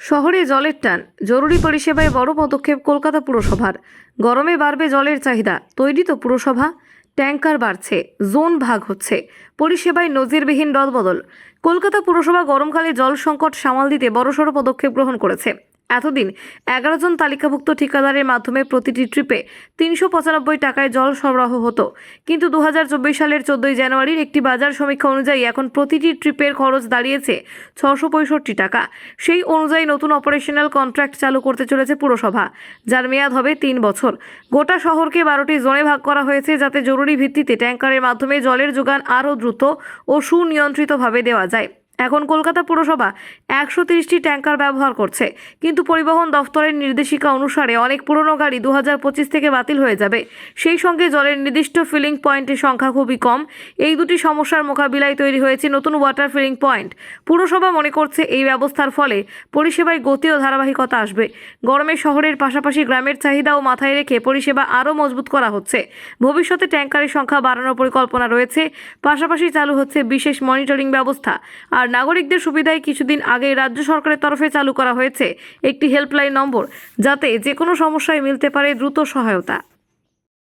শহরে জলের টান, জরুরি পরিষেবায় বড় পদক্ষেপ কলকাতা পুরসভার। গরমে বাড়বে জলের চাহিদা, তৈরি তো পুরসভা ট্যাঙ্কার বাড়ছে, জোন ভাগ হচ্ছে, পরিষেবায় নজিরবিহীন রদবদল কলকাতা পুরসভা গরমকালে জল সংকট সামাল দিতে বড়সড় পদক্ষেপ গ্রহণ করেছে। এতদিন এগারো জন তালিকাভুক্ত ঠিকাদারের মাধ্যমে প্রতিটি ট্রিপে তিনশো পঁচানব্বই টাকায় জল সরবরাহ হতো। কিন্তু দু হাজার চব্বিশ সালের চোদ্দই জানুয়ারির একটি বাজার সমীক্ষা অনুযায়ী এখন প্রতিটি ট্রিপের খরচ দাঁড়িয়েছে ছশো পঁয়ষট্টি টাকা। সেই অনুযায়ী নতুন অপারেশনাল কন্ট্রাক্ট চালু করতে চলেছে পুরসভা, যার মেয়াদ হবে তিন বছর। গোটা শহরকে বারোটি জোনে ভাগ করা হয়েছে, যাতে জরুরি ভিত্তিতে ট্যাঙ্কারের মাধ্যমে জলের যোগান আরও দ্রুত ও সুনিয়ন্ত্রিতভাবে দেওয়া যায়। এখন কলকাতা পুরসভা একশো তিরিশটি ট্যাঙ্কার ব্যবহার করছে। কিন্তু পরিবহন দফতরের নির্দেশিকা অনুসারে অনেক পুরনো গাড়ি দু থেকে বাতিল হয়ে যাবে। সেই সঙ্গে জলের নির্দিষ্ট ফিলিং পয়েন্টের সংখ্যা খুবই কম। এই দুটি সমস্যার মোকাবিলায় তৈরি হয়েছে নতুন ওয়াটার ফিলিং পয়েন্ট পুরসভা মনে করছে এই ব্যবস্থার ফলে পরিষেবায় গতি ও ধারাবাহিকতা আসবে। গরমে শহরের পাশাপাশি গ্রামের চাহিদাও মাথায় রেখে পরিষেবা আরও মজবুত করা হচ্ছে। ভবিষ্যতে ট্যাঙ্কারের সংখ্যা বাড়ানোর পরিকল্পনা রয়েছে। পাশাপাশি চালু হচ্ছে বিশেষ মনিটরিং ব্যবস্থা। আর নাগরিকদের সুবিধায় কিছুদিন আগে রাজ্য সরকারের তরফে চালু করা হয়েছে একটি হেল্পলাইন নম্বর, যাতে যে কোনো সমস্যায় মিলতে পারে দ্রুত সহায়তা।